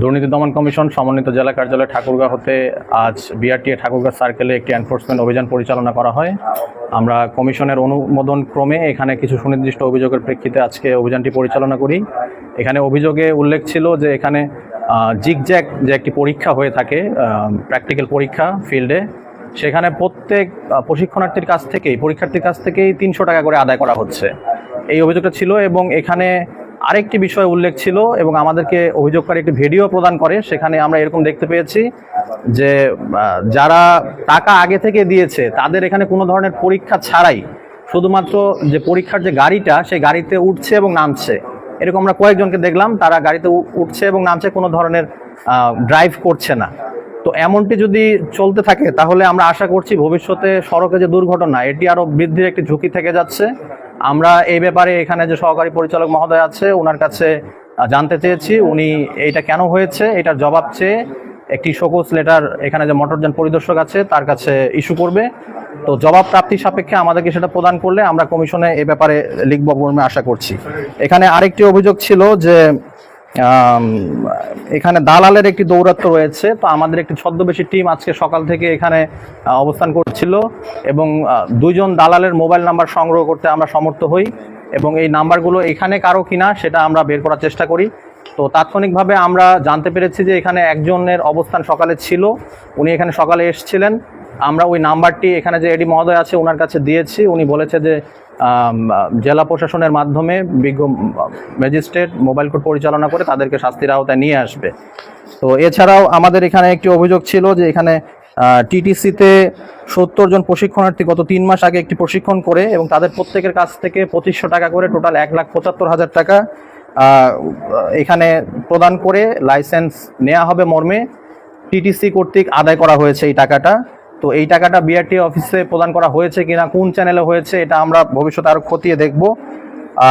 দুর্নীতি দমন কমিশন সমন্বিত জেলা কার্যালয় ঠাকুরগাঁ হতে আজ বিআরটিএ ঠাকুরগাঁ সার্কেলে একটি এনফোর্সমেন্ট অভিযান পরিচালনা করা হয়। আমরা কমিশনের অনুমোদন ক্রমে এখানে কিছু সুনির্দিষ্ট অভিযোগের প্রেক্ষিতে আজকে অভিযানটি পরিচালনা করি। এখানে অভিযোগে উল্লেখ ছিল যে এখানে জিগজ্যাক যে একটি পরীক্ষা হয়ে থাকে প্র্যাকটিক্যাল পরীক্ষা ফিল্ডে সেখানে প্রত্যেক প্রশিক্ষণার্থীর কাছ থেকেই, পরীক্ষার্থীর কাছ থেকেই তিনশো টাকা করে আদায় করা হচ্ছে। এই অভিযোগটা ছিল এবং এখানে আরেকটি বিষয় উল্লেখ ছিল এবং আমাদেরকে অভিযোগকারী একটি ভিডিও প্রদান করে, সেখানে আমরা এরকম দেখতে পেয়েছি যে যারা টাকা আগে থেকে দিয়েছে, তাদের এখানে কোনো ধরনের পরীক্ষা ছাড়াই, শুধুমাত্র যে পরীক্ষার যে গাড়িটা, সেই গাড়িতে উঠছে এবং নামছে। এরকম আমরা কয়েকজনকে দেখলাম, তারা গাড়িতে উঠছে এবং নামছে, কোনো ধরনের ড্রাইভ করছে না। তো এমনটি যদি চলতে থাকে, তাহলে আমরা আশা করছি ভবিষ্যতে সড়কে যে দুর্ঘটনা, এটি আরও বৃদ্ধির একটি ঝুঁকি থেকে যাচ্ছে। আমরা এই ব্যাপারে এখানে যে সহকারী পরিচালক মহোদয় আছে ওনার কাছে জানতে চেয়েছি উনি এইটা কেন হয়েছে, এটার জবাব চেয়ে একটি শোকজ লেটার এখানে যে মোটরযান পরিদর্শক আছে, তার কাছে ইস্যু করবে। তো জবাব প্রাপ্তি সাপেক্ষে আমাদেরকে সেটা প্রদান করলে আমরা কমিশনে এ ব্যাপারে লিখব আশা করছি। এখানে আরেকটি অভিযোগ ছিল যে এখানে দালালের একটি দৌরাত্ম রয়েছে। তো আমাদের একটি ছদ্মবেশী টিম আজকে সকাল থেকে এখানে অবস্থান করছিল এবং আহ, দুইজন দালালের মোবাইল নাম্বার সংগ্রহ করতে আমরা সমর্থ হই এবং এই নাম্বারগুলো এখানে কারও কিনা সেটা আমরা বের করার চেষ্টা করি। তো তাৎক্ষণিকভাবে আমরা জানতে পেরেছি যে এখানে একজনের অবস্থান সকালে ছিল উনি এখানে সকালে এসেছিলেন। আমরা ওই নাম্বারটি এখানে যে এডি মহোদয় আছে ওনার কাছে দিয়েছি। উনি বলেছে যে জেলা প্রশাসনের মাধ্যমে বিজ্ঞ ম্যাজিস্ট্রেট মোবাইল কোর্ট পরিচালনা করে তাদেরকে শাস্তির আওতায় নিয়ে আসবে। তো এছাড়াও আমাদের এখানে একটি অভিযোগ ছিল যে এখানে টিটিসিতে সত্তর জন প্রশিক্ষণার্থী গত তিন মাস আগে একটি প্রশিক্ষণ করে এবং তাদের প্রত্যেকের কাছ থেকে পঁচিশশো টাকা করে টোটাল এক লাখ পঁচাত্তর হাজার টাকা এখানে প্রদান করে লাইসেন্স নেওয়া হবে মর্মে। টিটিসি কর্তৃক আদায় করা হয়েছে এই টাকাটা। তো এই টাকাটা বিআরটি অফিসে প্রদান করা হয়েছে কিনা, কোন চ্যানেলে হয়েছে, এটা আমরা ভবিষ্যতে আরও খতিয়ে দেখব।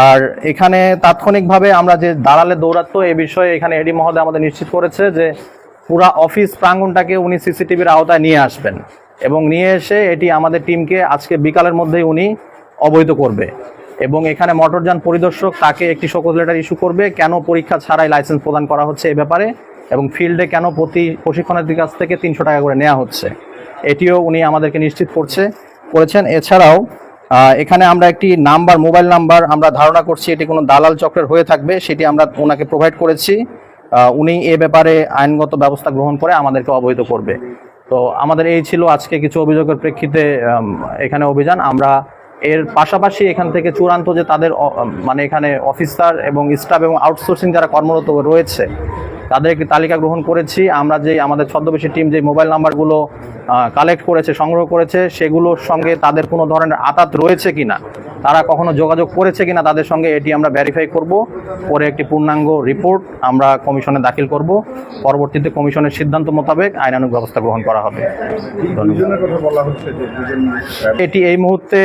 আর এখানে তাৎক্ষণিকভাবে আমরা যে দালালের দৌরাত্ম এ বিষয়ে এখানে এডি মহোদয় আমাদের নিশ্চিত করেছে যে পুরা অফিস প্রাঙ্গণটাকে উনি সিসিটিভির আওতায় নিয়ে আসবেন এবং নিয়ে এসে এটি আমাদের টিমকে আজকে বিকালের মধ্যেই উনি অবহিত করবে। এবং এখানে মোটরযান পরিদর্শক তাকে একটি শোকজ লেটার ইস্যু করবে, কেন পরীক্ষা ছাড়াই লাইসেন্স প্রদান করা হচ্ছে এ ব্যাপারে এবং ফিল্ডে কেন প্রতি প্রশিক্ষণার্থীর কাছ থেকে তিনশো টাকা করে নেওয়া হচ্ছে। এটিও উনি আমাদেরকে নিশ্চিত করছে, করেছেন। এছাড়াও এখানে আমরা একটি নাম্বার, মোবাইল নাম্বার আমরা ধারণা করছি এটি কোনো দালাল চক্রের হয়ে থাকবে, সেটি আমরা ওনাকে প্রোভাইড করেছি। উনি এ ব্যাপারে আইনগত ব্যবস্থা গ্রহণ করে আমাদেরকে অবহিত করবে। তো আমাদের এই ছিল আজকে কিছু অভিযোগের প্রেক্ষিতে এখানে অভিযান। আমরা এর পাশাপাশি এখান থেকে চূড়ান্ত যে তাদের মানে এখানে অফিসার এবং স্টাফ এবং আউটসোর্সিং যারা কর্মরত রয়েছে তাদের একটি তালিকা গ্রহণ করেছি। আমরা যে আমাদের ছদ্মবেশী টিম যে মোবাইল নাম্বারগুলো কালেক্ট করেছে, সংগ্রহ করেছে সেগুলোর সঙ্গে তাদের কোনো ধরনের আতাত রয়েছে কিনা, তারা কখনো যোগাযোগ করেছে কিনা, তাদের সঙ্গে এটি আমরা ভ্যারিফাই করব। পরে একটি পূর্ণাঙ্গ রিপোর্ট আমরা কমিশনে দাখিল করব। পরবর্তীতে কমিশনের সিদ্ধান্ত মোতাবেক আইনানুগ ব্যবস্থা গ্রহণ করা হবে। এটি এই মুহূর্তে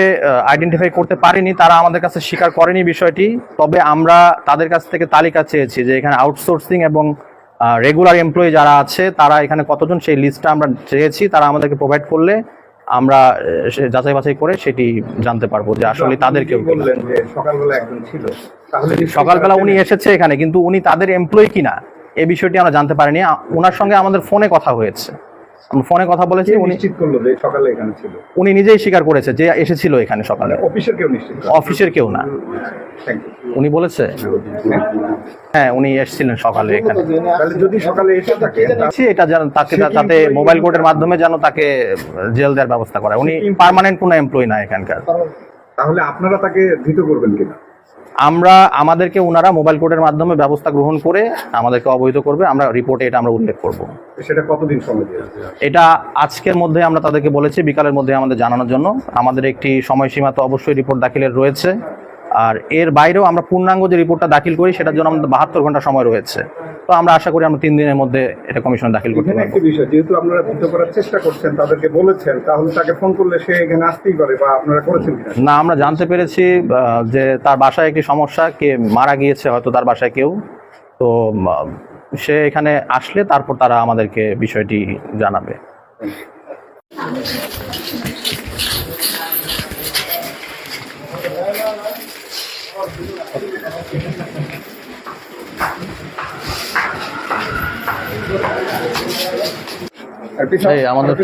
আইডেন্টিফাই করতে পারিনি, তারা আমাদের কাছে স্বীকার করেনি বিষয়টি। তবে আমরা তাদের কাছ থেকে তালিকা চেয়েছি যে এখানে আউটসোর্সিং এবং রেগুলার এমপ্লয়ি যারা আছে তারা এখানে কতজন সেই লিস্টটা আমরা চেয়েছি তারা আমাদেরকে প্রোভাইড করলে আমরা সে যাচাই বাছাই করে সেটি জানতে পারব যে আসলে তাদের কেউ বললেন যে সকালবেলা একজন ছিল তাহলে সকালবেলা উনি এসেছে এখানে কিন্তু উনি তাদের এমপ্লয়ি কিনা এই বিষয়টি আমরা জানতে পারিনি। ওনার সঙ্গে আমাদের ফোনে কথা হয়েছে। ফোনে কথা বলেছি উনি নিশ্চিত করল যে সকালে এখানে ছিল? উনি নিজেই স্বীকার করেছে যে এসেছিল এখানে সকালে। অফিসের কেউ নিশ্চিত? অফিসের কেউ না। উনি বলেছে? হ্যাঁ উনি এসেছিলেন সকালে এখানে। তাহলে যদি সকালে এসে থাকে এটা যেন তাকে তাতে মোবাইল কোর্টের মাধ্যমে যেন তাকে জেল দেওয়ার ব্যবস্থা করা উনি পার্মানেন্ট কোনো এমপ্লয়ি না এখানকার। তাহলে আপনারা তাকে ধৃত করবেন কিনা? আমরা আমাদেরকে ওনারা মোবাইল কোর্টের মাধ্যমে ব্যবস্থা গ্রহণ করে আমাদেরকে অবহিত করবে আমরা রিপোর্টে এটা আমরা উল্লেখ করব। সেটা কতদিন সময় এটা আজকের মধ্যে আমরা তাদেরকে বলেছি বিকালের মধ্যে আমাদের জানানোর জন্য। আমাদের একটি সময়সীমা তো অবশ্যই রিপোর্ট দাখিলের রয়েছে। আর এর বাইরেও আমরা পূর্ণাঙ্গ যে রিপোর্টটা দাখিল করি সেটার জন্য আমাদের বাহাত্তর ঘণ্টা সময় রয়েছে। তো আমরা আশা করি আমরা তিন দিনের মধ্যে এটা কমিশনে দাখিল করতে পারব। বিষয় যেহেতু আপনারা ধৃত করার চেষ্টা করছেন তাদেরকে বলেছেন তাহলে তাকে ফোন করলে সে এখানে আসতেই পারে বা আপনারা করেছেন কিনা? না আমরা জানতে পেরেছি যে তার বাসায় একটি সমস্যা কে মারা গিয়েছে হয়তো তার বাসায় কেউ। তো সে এখানে আসলে তারপর তারা আমাদেরকে বিষয়টি জানাবে। আমাদের